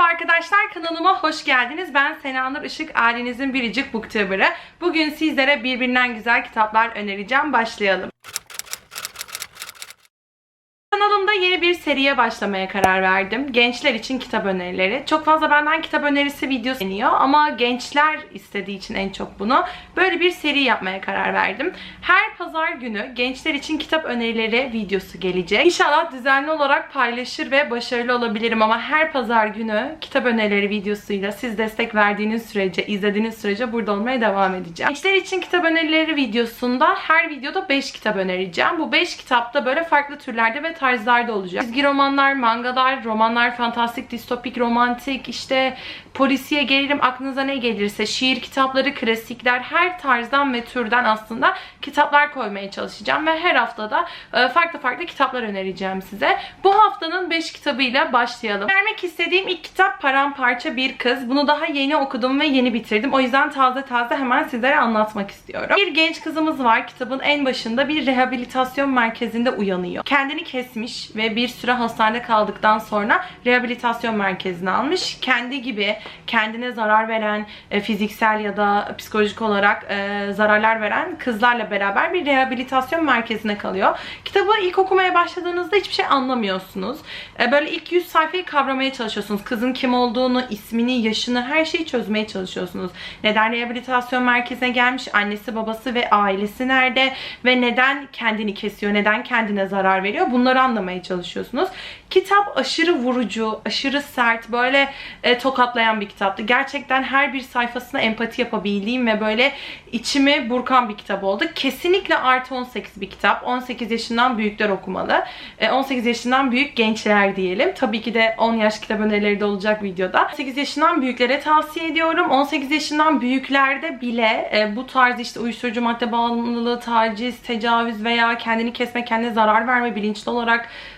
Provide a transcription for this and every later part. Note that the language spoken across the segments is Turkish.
Merhaba arkadaşlar kanalıma hoş geldiniz. Ben Senanur Işık ailenizin biricik booktuber'ı. Bugün sizlere birbirinden güzel kitaplar önereceğim. Başlayalım. Kanalımda yeni bir seriye başlamaya karar verdim. Gençler için kitap önerileri. Çok fazla benden kitap önerisi videosu deniyor ama gençler istediği için en çok bunu. Böyle bir seri yapmaya karar verdim. Her pazar günü gençler için kitap önerileri videosu gelecek. İnşallah düzenli olarak paylaşır ve başarılı olabilirim ama her pazar günü kitap önerileri videosuyla siz destek verdiğiniz sürece, izlediğiniz sürece burada olmaya devam edeceğim. Gençler için kitap önerileri videosunda her videoda 5 kitap önereceğim. Bu 5 kitapta böyle farklı türlerde ve tarzlarda olacak. Çizgi romanlar, mangalar, romanlar, fantastik, distopik, romantik, işte polisiye gerilim aklınıza ne gelirse, şiir kitapları, klasikler, her tarzdan ve türden aslında kitaplar koymaya çalışacağım ve her haftada e, farklı farklı kitaplar önereceğim size. Bu haftanın 5 kitabıyla başlayalım. Vermek istediğim ilk kitap Paramparça Bir Kız. Bunu daha yeni okudum ve yeni bitirdim. O yüzden taze taze hemen sizlere anlatmak istiyorum. Bir genç kızımız var. Kitabın en başında bir rehabilitasyon merkezinde uyanıyor. Kendini kesmiş ve bir süre hastanede kaldıktan sonra rehabilitasyon merkezine almış. Kendi gibi kendine zarar veren, e, fiziksel ya da psikolojik olarak e, zararlar veren kızlarla beraber bir rehabilitasyon merkezine kalıyor. Kitabı ilk okumaya başladığınızda hiçbir şey anlamıyorsunuz. E, böyle ilk 100 sayfayı kavramaya çalışıyorsunuz. Kızın kim olduğunu, ismini, yaşını, her şeyi çözmeye çalışıyorsunuz. Neden rehabilitasyon merkezine gelmiş, annesi, babası ve ailesi nerede ve neden kendini kesiyor, neden kendine zarar veriyor bunları anlamaya çalışıyorsunuz. Kitap aşırı vurucu, aşırı sert, böyle e, tokatlayan bir kitaptı. Gerçekten her bir sayfasına empati yapabildiğim ve böyle içimi burkan bir kitap oldu. Kesinlikle artı 18 bir kitap. 18 yaşından büyükler okumalı. E, 18 yaşından büyük gençler diyelim. Tabii ki de 10 yaş kitap önerileri de olacak videoda. 18 yaşından büyüklere tavsiye ediyorum. 18 yaşından büyüklerde bile e, bu tarz işte uyuşturucu madde bağımlılığı, taciz, tecavüz veya kendini kesme, kendine zarar verme, bilinçli olarak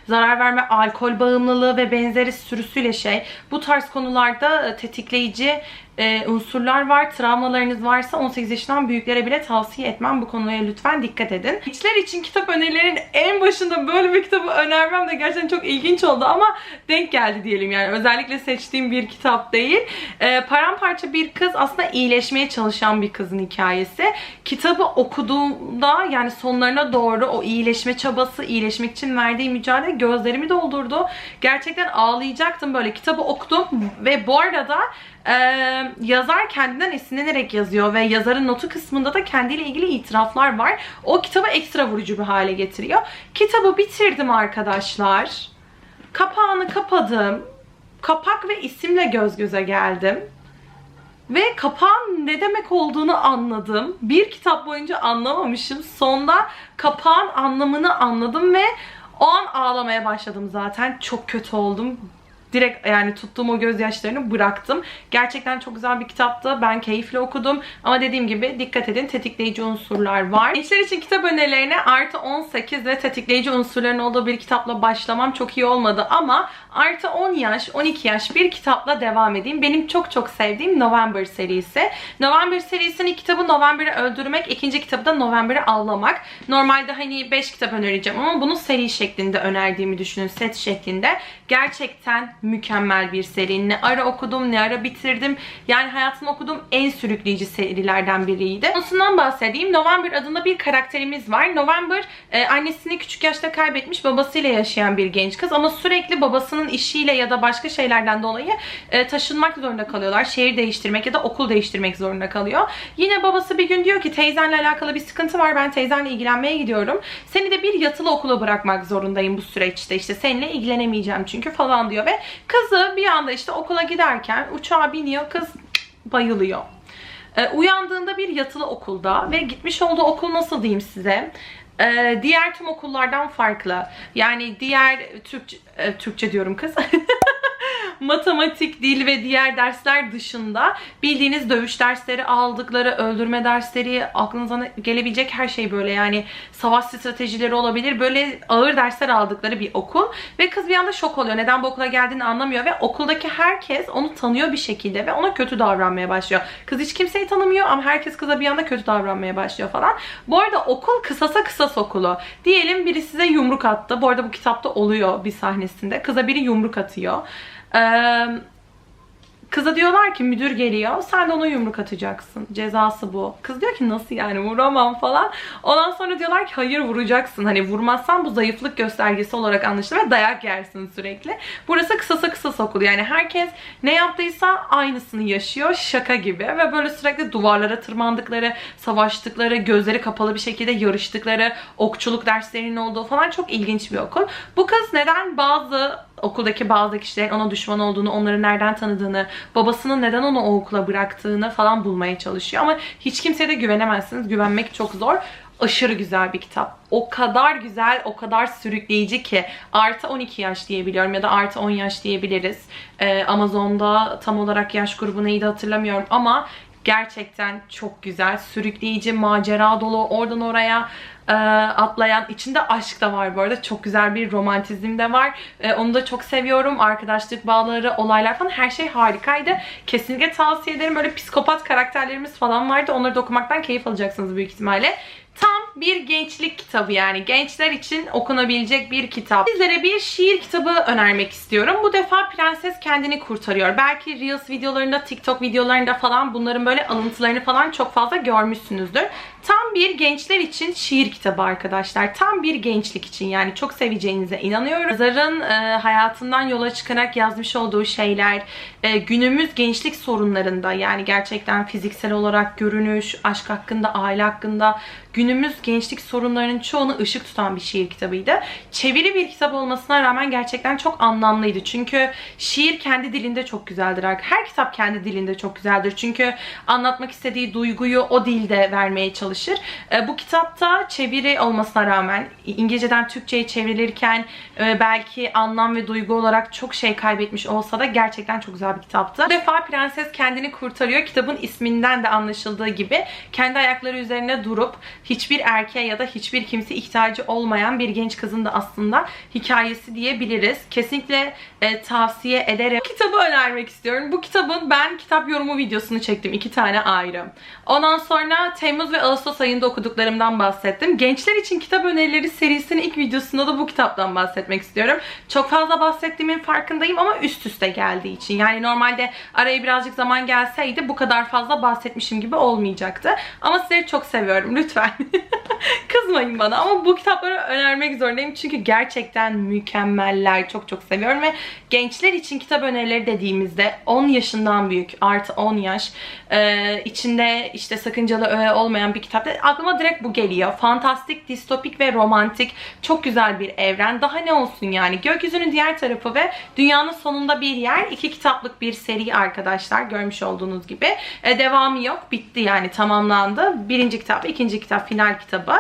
zarar verme, alkol bağımlılığı ve benzeri sürüsüyle şey. Bu tarz konularda e, tetikleyici e, unsurlar var. Travmalarınız varsa 18 yaşından büyüklere bile tavsiye etmem. Bu konuya lütfen dikkat edin. Gençler için kitap önerilerinin en başında böyle bir kitabı önermem de gerçekten çok ilginç oldu ama denk geldi diyelim yani. Özellikle seçtiğim bir kitap değil. E, paramparça bir kız aslında iyileşmeye çalışan bir kızın hikayesi. Kitabı okuduğumda yani sonlarına doğru o iyileşme çabası, iyileşmek için verdiği mücadele gözlerimi doldurdu. Gerçekten ağlayacaktım böyle. Kitabı okudum ve bu arada ee, yazar kendinden esinlenerek yazıyor ve yazarın notu kısmında da kendiyle ilgili itiraflar var. O kitabı ekstra vurucu bir hale getiriyor. Kitabı bitirdim arkadaşlar. Kapağını kapadım. Kapak ve isimle göz göze geldim. Ve kapağın ne demek olduğunu anladım. Bir kitap boyunca anlamamışım. Sonda kapağın anlamını anladım ve o an ağlamaya başladım zaten. Çok kötü oldum direkt yani tuttuğum o gözyaşlarını bıraktım. Gerçekten çok güzel bir kitaptı. Ben keyifle okudum. Ama dediğim gibi dikkat edin tetikleyici unsurlar var. Gençler için kitap önerilerine artı 18 ve tetikleyici unsurların olduğu bir kitapla başlamam çok iyi olmadı. Ama artı 10 yaş, 12 yaş bir kitapla devam edeyim. Benim çok çok sevdiğim November serisi. November serisinin kitabı November'ı öldürmek, ikinci kitabı da November'ı avlamak. Normalde hani 5 kitap önereceğim ama bunu seri şeklinde önerdiğimi düşünün, set şeklinde. Gerçekten mükemmel bir seri. Ne ara okudum ne ara bitirdim. Yani hayatımda okuduğum en sürükleyici serilerden biriydi. Konusundan bahsedeyim. November adında bir karakterimiz var. November e, annesini küçük yaşta kaybetmiş babasıyla yaşayan bir genç kız ama sürekli babasının işiyle ya da başka şeylerden dolayı e, taşınmak zorunda kalıyorlar. Şehir değiştirmek ya da okul değiştirmek zorunda kalıyor. Yine babası bir gün diyor ki teyzenle alakalı bir sıkıntı var. Ben teyzenle ilgilenmeye gidiyorum. Seni de bir yatılı okula bırakmak zorundayım bu süreçte. İşte seninle ilgilenemeyeceğim çünkü falan diyor ve Kızı bir anda işte okula giderken uçağa biniyor. Kız bayılıyor. Ee, uyandığında bir yatılı okulda ve gitmiş olduğu okul nasıl diyeyim size? Ee, diğer tüm okullardan farklı. Yani diğer Türkçe, e, Türkçe diyorum kız. matematik, dil ve diğer dersler dışında bildiğiniz dövüş dersleri aldıkları, öldürme dersleri, aklınıza gelebilecek her şey böyle yani savaş stratejileri olabilir. Böyle ağır dersler aldıkları bir okul ve kız bir anda şok oluyor. Neden bu okula geldiğini anlamıyor ve okuldaki herkes onu tanıyor bir şekilde ve ona kötü davranmaya başlıyor. Kız hiç kimseyi tanımıyor ama herkes kıza bir anda kötü davranmaya başlıyor falan. Bu arada okul kısasa kısas okulu. Diyelim biri size yumruk attı. Bu arada bu kitapta oluyor bir sahnesinde. Kıza biri yumruk atıyor. Kıza diyorlar ki müdür geliyor. Sen de ona yumruk atacaksın. Cezası bu. Kız diyor ki nasıl yani vuramam falan. Ondan sonra diyorlar ki hayır vuracaksın. Hani vurmazsan bu zayıflık göstergesi olarak anlaşılır ve dayak yersin sürekli. Burası kısasa kısas okulu. Yani herkes ne yaptıysa aynısını yaşıyor. Şaka gibi. Ve böyle sürekli duvarlara tırmandıkları, savaştıkları, gözleri kapalı bir şekilde yarıştıkları, okçuluk derslerinin olduğu falan çok ilginç bir okul. Bu kız neden bazı okuldaki bazı kişilerin ona düşman olduğunu, onları nereden tanıdığını, babasının neden onu o okula bıraktığını falan bulmaya çalışıyor. Ama hiç kimseye de güvenemezsiniz. Güvenmek çok zor. Aşırı güzel bir kitap. O kadar güzel, o kadar sürükleyici ki artı 12 yaş diyebiliyorum ya da artı 10 yaş diyebiliriz. Ee, Amazon'da tam olarak yaş grubu neydi hatırlamıyorum ama gerçekten çok güzel, sürükleyici, macera dolu, oradan oraya e, atlayan, içinde aşk da var bu arada. Çok güzel bir romantizm de var. E, onu da çok seviyorum. Arkadaşlık bağları, olaylar falan her şey harikaydı. Kesinlikle tavsiye ederim. Böyle psikopat karakterlerimiz falan vardı. Onları da okumaktan keyif alacaksınız büyük ihtimalle. Bir gençlik kitabı yani. Gençler için okunabilecek bir kitap. Sizlere bir şiir kitabı önermek istiyorum. Bu defa Prenses Kendini Kurtarıyor. Belki Reels videolarında, TikTok videolarında falan bunların böyle alıntılarını falan çok fazla görmüşsünüzdür. Tam bir gençler için şiir kitabı arkadaşlar. Tam bir gençlik için yani çok seveceğinize inanıyorum. Yazarın e, hayatından yola çıkarak yazmış olduğu şeyler e, günümüz gençlik sorunlarında yani gerçekten fiziksel olarak görünüş, aşk hakkında, aile hakkında günümüz gençlik sorunlarının çoğunu ışık tutan bir şiir kitabıydı. Çeviri bir kitap olmasına rağmen gerçekten çok anlamlıydı. Çünkü şiir kendi dilinde çok güzeldir. Her kitap kendi dilinde çok güzeldir. Çünkü anlatmak istediği duyguyu o dilde vermeye çalışır. E, bu kitapta çeviri olmasına rağmen İngilizceden Türkçe'ye çevrilirken e, belki anlam ve duygu olarak çok şey kaybetmiş olsa da gerçekten çok güzel bir kitaptı. Bu defa Prenses kendini kurtarıyor. Kitabın isminden de anlaşıldığı gibi kendi ayakları üzerine durup hiçbir erkeğe ya da hiçbir kimse ihtiyacı olmayan bir genç kızın da aslında hikayesi diyebiliriz. Kesinlikle e, tavsiye ederim. Bu kitabı önermek istiyorum. Bu kitabın ben kitap yorumu videosunu çektim. iki tane ayrı. Ondan sonra Temmuz ve Ağustos ayında okuduklarımdan bahsettim. Gençler için kitap önerileri serisinin ilk videosunda da bu kitaptan bahsetmek istiyorum. Çok fazla bahsettiğimin farkındayım ama üst üste geldiği için. Yani normalde araya birazcık zaman gelseydi bu kadar fazla bahsetmişim gibi olmayacaktı. Ama sizleri çok seviyorum. Lütfen kızmayın bana. Ama bu kitapları önermek zorundayım. Çünkü gerçekten mükemmeller. Çok çok seviyorum ve gençler için kitap önerileri dediğimizde 10 yaşından büyük artı 10 yaş e, içinde işte sakıncalı öğe olmayan bir kitap. Aklıma direkt bu geliyor. Fantastik, distopik ve romantik. Çok güzel bir evren. Daha ne olsun yani. Gökyüzünün diğer tarafı ve dünyanın sonunda bir yer. iki kitaplık bir seri arkadaşlar. Görmüş olduğunuz gibi. E, devamı yok. Bitti yani tamamlandı. Birinci kitap, ikinci kitap, final kitabı.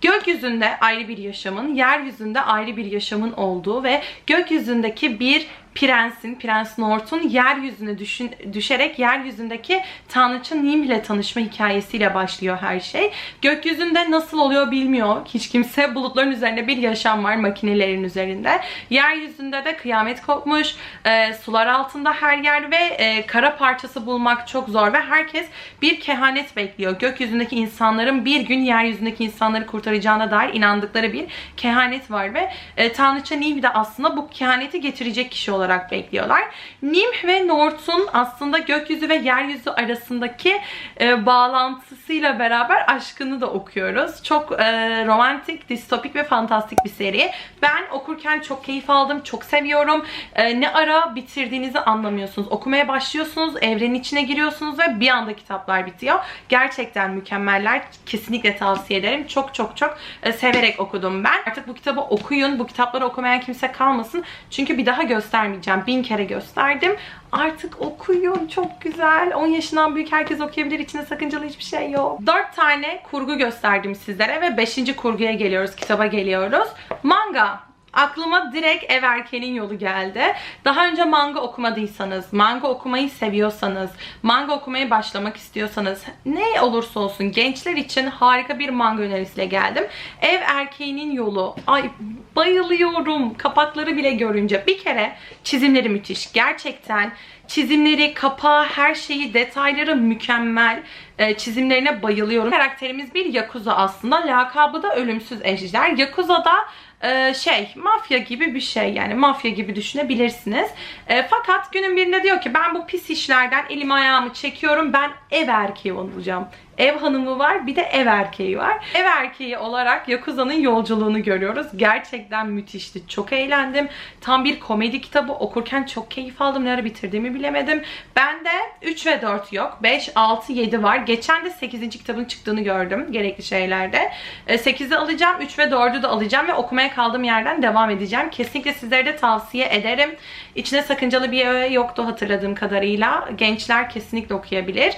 Gökyüzünde ayrı bir yaşamın, yeryüzünde ayrı bir yaşamın olduğu ve gökyüzündeki bir prensin, Prens North'un yeryüzüne düşün, düşerek yeryüzündeki tanrıça Nim ile tanışma hikayesiyle başlıyor her şey. Gökyüzünde nasıl oluyor bilmiyor hiç kimse. Bulutların üzerinde bir yaşam var makinelerin üzerinde. Yeryüzünde de kıyamet kopmuş. E, sular altında her yer ve e, kara parçası bulmak çok zor ve herkes bir kehanet bekliyor. Gökyüzündeki insanların bir gün yeryüzündeki insanları kurtaracağına dair inandıkları bir kehanet var ve e, tanrıça Nim de aslında bu kehaneti getirecek kişi olarak olarak bekliyorlar. Nim ve North'un aslında gökyüzü ve yeryüzü arasındaki e, bağlantısıyla beraber aşkını da okuyoruz. Çok e, romantik, distopik ve fantastik bir seri. Ben okurken çok keyif aldım, çok seviyorum. E, ne ara bitirdiğinizi anlamıyorsunuz. Okumaya başlıyorsunuz, evrenin içine giriyorsunuz ve bir anda kitaplar bitiyor. Gerçekten mükemmeller. Kesinlikle tavsiye ederim. Çok çok çok e, severek okudum ben. Artık bu kitabı okuyun. Bu kitapları okumayan kimse kalmasın. Çünkü bir daha göstermeyeceğim göstermeyeceğim. Bin kere gösterdim. Artık okuyun. Çok güzel. 10 yaşından büyük herkes okuyabilir. İçinde sakıncalı hiçbir şey yok. 4 tane kurgu gösterdim sizlere ve 5. kurguya geliyoruz. Kitaba geliyoruz. Manga aklıma direkt ev erkeğinin yolu geldi. Daha önce manga okumadıysanız, manga okumayı seviyorsanız, manga okumaya başlamak istiyorsanız, ne olursa olsun gençler için harika bir manga önerisiyle geldim. Ev erkeğinin yolu. Ay bayılıyorum. Kapakları bile görünce. Bir kere çizimleri müthiş. Gerçekten çizimleri, kapağı, her şeyi, detayları mükemmel. E, çizimlerine bayılıyorum. Karakterimiz bir Yakuza aslında. Lakabı da ölümsüz ejder. Yakuza'da e, şey mafya gibi bir şey yani mafya gibi düşünebilirsiniz. E, fakat günün birinde diyor ki ben bu pis işlerden elimi ayağımı çekiyorum ben ev erkeği olacağım. Ev hanımı var bir de ev erkeği var. Ev erkeği olarak Yakuza'nın yolculuğunu görüyoruz. Gerçekten müthişti. Çok eğlendim. Tam bir komedi kitabı okurken çok keyif aldım. Nerede bitirdiğimi bilemedim. Bende 3 ve 4 yok. 5, 6, 7 var. Geçen de 8. kitabın çıktığını gördüm. Gerekli şeylerde. 8'i alacağım. 3 ve 4'ü de alacağım ve okumaya kaldığım yerden devam edeceğim. Kesinlikle sizlere de tavsiye ederim. İçine sakıncalı bir öğe yoktu hatırladığım kadarıyla. Gençler kesinlikle okuyabilir.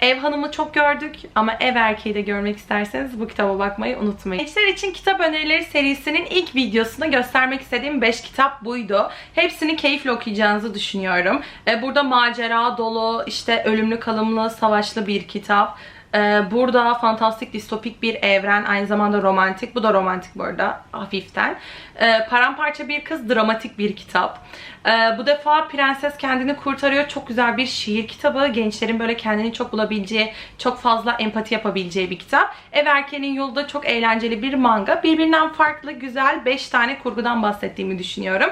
Ev hanımı çok gördük ama ev erkeği de görmek isterseniz bu kitaba bakmayı unutmayın. Gençler için kitap önerileri serisinin ilk videosunda göstermek istediğim 5 kitap buydu. Hepsini keyifle okuyacağınızı düşünüyorum. Ee, Burada macera dolu, işte ölümlü kalımlı, savaşlı bir kitap. Ee, Burada fantastik distopik bir evren, aynı zamanda romantik. Bu da romantik bu arada hafiften. Ee, Paramparça bir kız, dramatik bir kitap. Ee, Bu defa prenses kendini kurtarıyor. Çok güzel bir şiir kitabı. Gençlerin böyle kendini çok bulabileceği, çok fazla empati yapabileceği bir kitap. Ev Erkeğinin Yolu da çok eğlenceli bir manga. Birbirinden farklı, güzel 5 tane kurgudan bahsettiğimi düşünüyorum.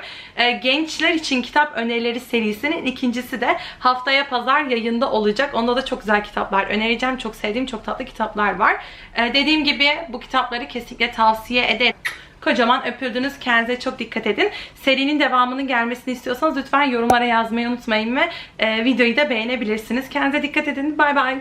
Gençler için kitap önerileri serisinin ikincisi de haftaya pazar yayında olacak. Onda da çok güzel kitaplar önereceğim. Çok sevdiğim çok tatlı kitaplar var. Ee, dediğim gibi bu kitapları kesinlikle tavsiye ederim. Kocaman öpüldünüz. Kendinize çok dikkat edin. Serinin devamının gelmesini istiyorsanız lütfen yorumlara yazmayı unutmayın ve e, videoyu da beğenebilirsiniz. Kendinize dikkat edin. Bay bay.